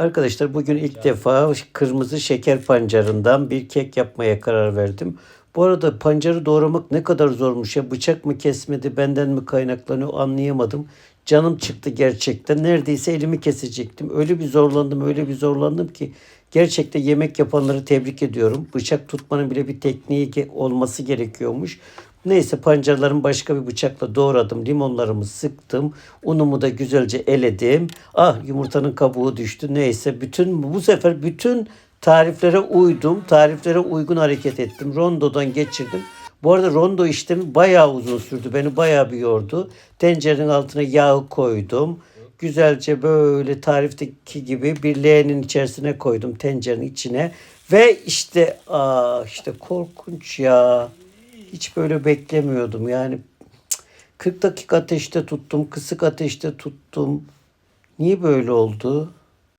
Arkadaşlar bugün ilk defa kırmızı şeker pancarından bir kek yapmaya karar verdim. Bu arada pancarı doğramak ne kadar zormuş ya. Bıçak mı kesmedi benden mi kaynaklanıyor anlayamadım. Canım çıktı gerçekten. Neredeyse elimi kesecektim. Öyle bir zorlandım öyle bir zorlandım ki. Gerçekten yemek yapanları tebrik ediyorum. Bıçak tutmanın bile bir tekniği olması gerekiyormuş. Neyse pancarlarımı başka bir bıçakla doğradım. Limonlarımı sıktım. Unumu da güzelce eledim. Ah yumurtanın kabuğu düştü. Neyse bütün bu sefer bütün tariflere uydum. Tariflere uygun hareket ettim. Rondodan geçirdim. Bu arada rondo işlemi bayağı uzun sürdü. Beni bayağı bir yordu. Tencerenin altına yağ koydum. Güzelce böyle tarifteki gibi bir leğenin içerisine koydum tencerenin içine. Ve işte aa işte korkunç ya. Hiç böyle beklemiyordum. Yani cık, 40 dakika ateşte tuttum, kısık ateşte tuttum. Niye böyle oldu?